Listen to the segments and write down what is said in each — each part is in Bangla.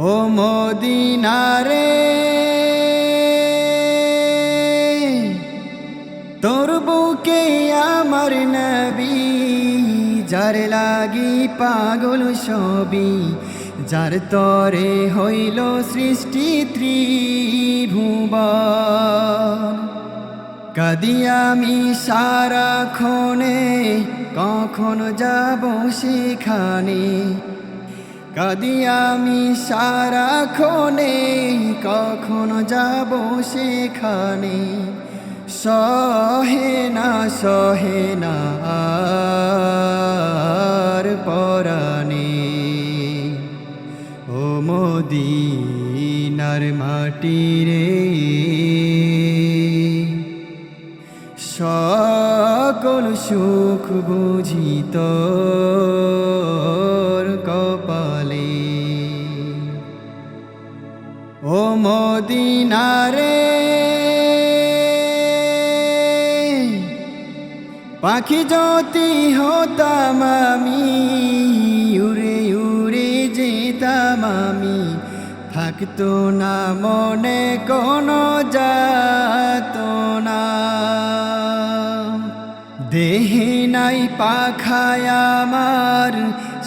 ও মদিনারে তোর বুকে আমার নবী, যার লাগি পাগল সবই যার তরে হইল সৃষ্টি ত্রিভুবন। কাদি আমি সারাক্ষণে, কখন যাব সেখানে? কাদি আমি সারাক্ষণে, কখন যাব সেখানে? সহে না সহে না পরাণে। ও মদিনার মাটি রে। সকল সুখ বুঝিত। ও মদিনারে পাখি জ্যোতি হতাম আমি, উড়ে উড়ে যেতাম আমি। থাকতো না মনে, কোনো যাত না। দেহে নাই পাখায় আমার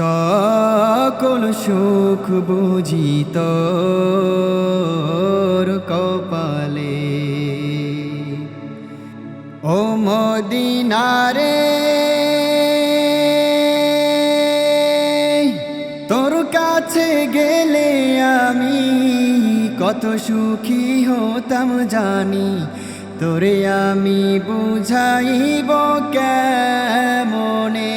সকল সুখ বুঝিত কপালে। ও মদিনারে, তোর কাছে গেলে আমি কত সুখী হতাম জানি। তোরে আমি বুঝাইব কেমনে?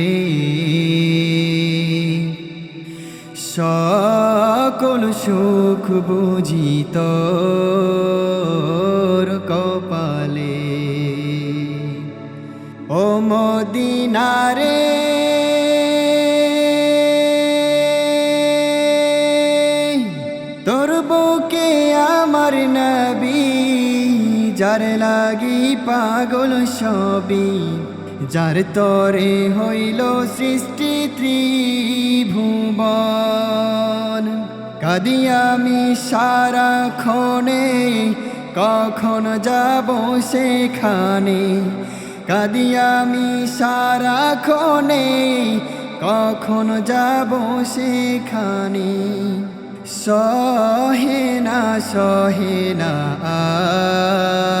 সকল সুখ বুঝিত কপালে। ও মদিনারে তোর বুকে আমার নবী যার লাগি পাগল সবই যার তরে হইল সৃষ্টি ত্রিভুবন। কাদি আমি সারাক্ষণে, কখন যাব সেখানে? কাদি আমি সারাক্ষণে, কখন যাব সেখানে? সহে না সহে না আর